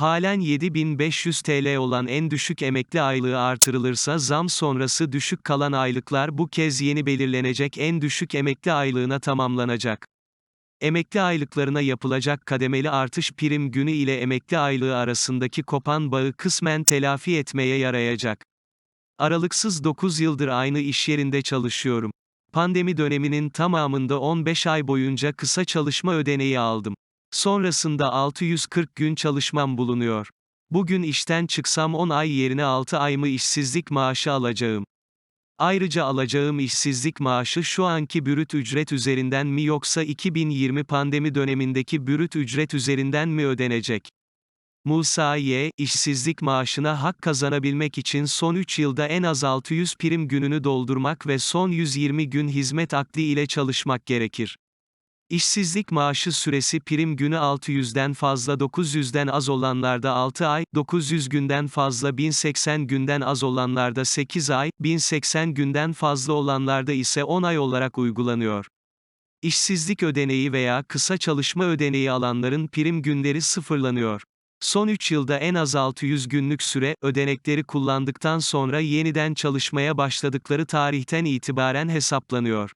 Halen 7500 TL olan en düşük emekli aylığı artırılırsa zam sonrası düşük kalan aylıklar bu kez yeni belirlenecek en düşük emekli aylığına tamamlanacak. Emekli aylıklarına yapılacak kademeli artış prim günü ile emekli aylığı arasındaki kopan bağı kısmen telafi etmeye yarayacak. Aralıksız 9 yıldır aynı iş yerinde çalışıyorum. Pandemi döneminin tamamında 15 ay boyunca kısa çalışma ödeneği aldım. Sonrasında 640 gün çalışmam bulunuyor. Bugün işten çıksam 10 ay yerine 6 ay mı işsizlik maaşı alacağım. Ayrıca alacağım işsizlik maaşı şu anki bürüt ücret üzerinden mi yoksa 2020 pandemi dönemindeki bürüt ücret üzerinden mi ödenecek? Musa Y, işsizlik maaşına hak kazanabilmek için son 3 yılda en az 600 prim gününü doldurmak ve son 120 gün hizmet akdi ile çalışmak gerekir. İşsizlik maaşı süresi prim günü 600'den fazla 900'den az olanlarda 6 ay, 900 günden fazla 1080 günden az olanlarda 8 ay, 1080 günden fazla olanlarda ise 10 ay olarak uygulanıyor. İşsizlik ödeneği veya kısa çalışma ödeneği alanların prim günleri sıfırlanıyor. Son 3 yılda en az 600 günlük süre, ödenekleri kullandıktan sonra yeniden çalışmaya başladıkları tarihten itibaren hesaplanıyor.